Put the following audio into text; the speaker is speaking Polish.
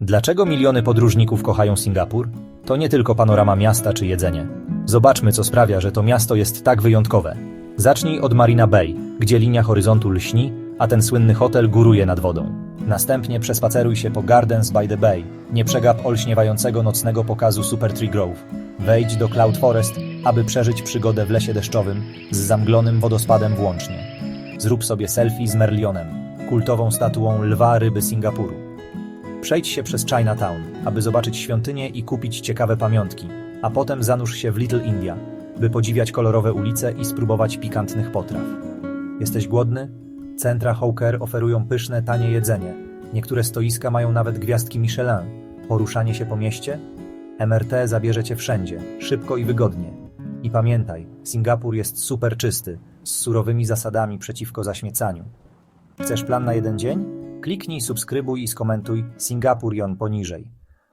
Dlaczego miliony podróżników kochają Singapur? To nie tylko panorama miasta czy jedzenie. Zobaczmy, co sprawia, że to miasto jest tak wyjątkowe. Zacznij od Marina Bay, gdzie linia horyzontu lśni, a ten słynny hotel góruje nad wodą. Następnie przespaceruj się po Gardens by the Bay. Nie przegap olśniewającego nocnego pokazu Super Tree Grove. Wejdź do Cloud Forest, aby przeżyć przygodę w lesie deszczowym z zamglonym wodospadem włącznie. Zrób sobie selfie z Merlionem, kultową statuą lwa ryby Singapuru. Przejdź się przez Chinatown, aby zobaczyć świątynię i kupić ciekawe pamiątki, a potem zanurz się w Little India, by podziwiać kolorowe ulice i spróbować pikantnych potraw. Jesteś głodny? Centra Hawker oferują pyszne, tanie jedzenie. Niektóre stoiska mają nawet gwiazdki Michelin. Poruszanie się po mieście? MRT zabierze cię wszędzie, szybko i wygodnie. I pamiętaj, Singapur jest super czysty, z surowymi zasadami przeciwko zaśmiecaniu. Chcesz plan na jeden dzień? Kliknij, subskrybuj i skomentuj Singapur Jon poniżej.